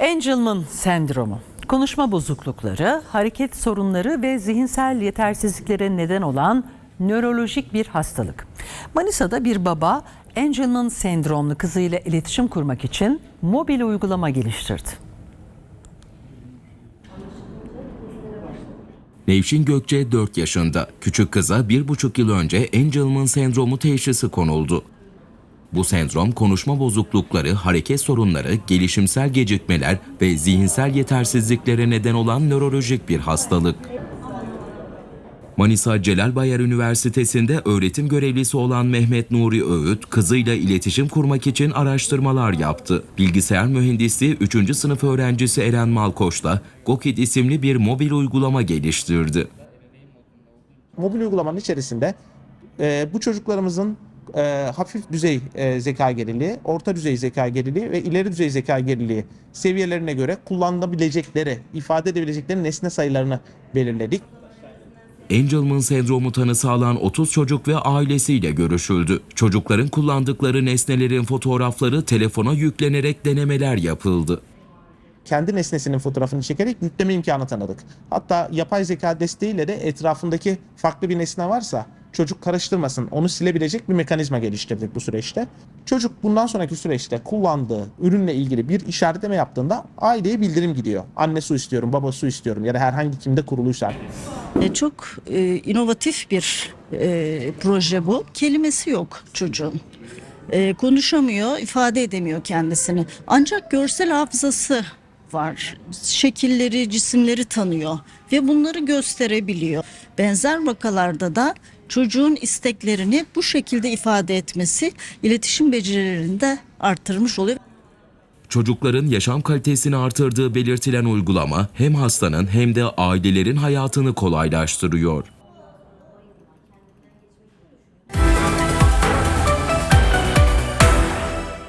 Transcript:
Angelman sendromu. Konuşma bozuklukları, hareket sorunları ve zihinsel yetersizliklere neden olan nörolojik bir hastalık. Manisa'da bir baba Angelman sendromlu kızıyla iletişim kurmak için mobil uygulama geliştirdi. Nevşin Gökçe 4 yaşında. Küçük kıza 1,5 yıl önce Angelman sendromu teşhisi konuldu. Bu sendrom konuşma bozuklukları, hareket sorunları, gelişimsel gecikmeler ve zihinsel yetersizliklere neden olan nörolojik bir hastalık. Manisa Celal Bayar Üniversitesi'nde öğretim görevlisi olan Mehmet Nuri Öğüt, kızıyla iletişim kurmak için araştırmalar yaptı. Bilgisayar mühendisliği 3. sınıf öğrencisi Eren Malkoç'la Gokit isimli bir mobil uygulama geliştirdi. mobil uygulamanın içerisinde e, bu çocuklarımızın e, hafif düzey e, zeka geriliği, orta düzey zeka geriliği ve ileri düzey zeka geriliği seviyelerine göre kullanılabilecekleri, ifade edebilecekleri nesne sayılarını belirledik. Angelman sendromu tanısı alan 30 çocuk ve ailesiyle görüşüldü. Çocukların kullandıkları nesnelerin fotoğrafları telefona yüklenerek denemeler yapıldı. Kendi nesnesinin fotoğrafını çekerek yükleme imkanı tanıdık. Hatta yapay zeka desteğiyle de etrafındaki farklı bir nesne varsa çocuk karıştırmasın, onu silebilecek bir mekanizma geliştirdik bu süreçte. Çocuk bundan sonraki süreçte kullandığı ürünle ilgili bir işaretleme yaptığında aileye bildirim gidiyor. Anne su istiyorum, baba su istiyorum ya da herhangi kimde kuruluysa. E, Çok e, inovatif bir e, proje bu. Kelimesi yok çocuğun. E, konuşamıyor, ifade edemiyor kendisini. Ancak görsel hafızası var. Şekilleri, cisimleri tanıyor ve bunları gösterebiliyor. Benzer vakalarda da çocuğun isteklerini bu şekilde ifade etmesi iletişim becerilerini de arttırmış oluyor. Çocukların yaşam kalitesini artırdığı belirtilen uygulama hem hastanın hem de ailelerin hayatını kolaylaştırıyor.